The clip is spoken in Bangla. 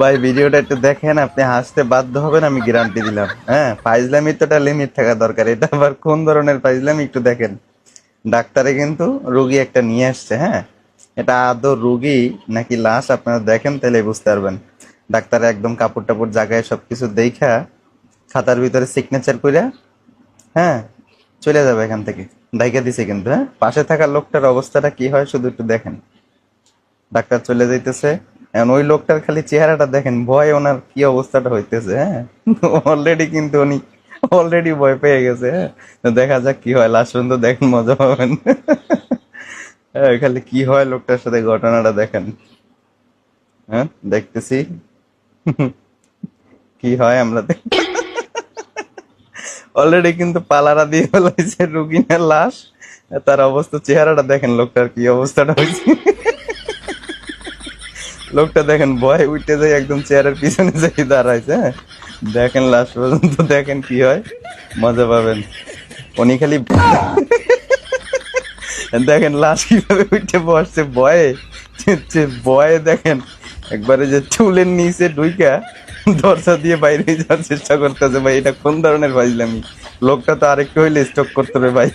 ভাই, ভিডিওটা একটু দেখেন, আপনি হাসতে বাধ্য হবেন, আমি গ্যারান্টি দিলাম। হ্যাঁ ফাইজলামির তো একটা লিমিট থাকা দরকার। এটা আবার কোন ধরনের ফাইজলামি? একটু দেখেন। ডাক্তারে কিন্তু রুগী একটা নিয়ে আসছে হ্যাঁ? এটা আদৌ রুগী নাকি লাশ? আপনারা দেখেন, তাহলে বুঝতে পারবেন। ডাক্তারে একদম কাপড় টাপড় জায়গায় সবকিছু দেখা, খাতার ভিতরে সিগনেচার কইরা হ্যাঁ চলে যাবে এখান থেকে। ডাইকা দিছে কিন্তু হ্যাঁ? পাশে থাকা লোকটার অবস্থাটা কি হয়, শুধু একটু দেখেন। ডাক্তার চলে যাইতেছে। এখন ওই লোকটার খালি চেহারাটা দেখেন, ভয় ওনার কি অবস্থাটা হইতেছে হ্যাঁ? অলরেডি কিন্তু উনি অলরেডি ভয় পেয়ে গেছে হ্যাঁ? দেখা যাক কি হয় লাস্ট পর্যন্ত দেখেন, মজা পাবেন। হ্যাঁ খালি কি হয় লোকটার সাথে ঘটনাটা দেখেন। হ্যাঁ দেখতেছি। কি হয় আমরা অলরেডি কিন্তু পালারা দিয়ে ফেলাইছে রুগিনের লাশ তার অবস্থা, চেহারাটা দেখেন লোকটার কি অবস্থাটা হয়েছে লোকটা দেখেন ভয় উঠতে যাই একদম চেয়ারের পিছনে যাই দাঁড়াইছে হ্যাঁ? দেখেন লাস্ট পর্যন্ত, দেখেন কি হয়, মজা পাবেন। উনি খালি দেখেন লাশ কীভাবে উঠে বসছে, ভয়ে ভয়ে দেখেন। একবারে যে চুলের নিচে ডুইকা দরজা দিয়ে বাইরে যাওয়ার চেষ্টা করতেছে, ভাই, এটা কোন ধরনের ভাইলামি লোকটা তো আরেকটু হইলে স্টক করতে হবে, ভাই।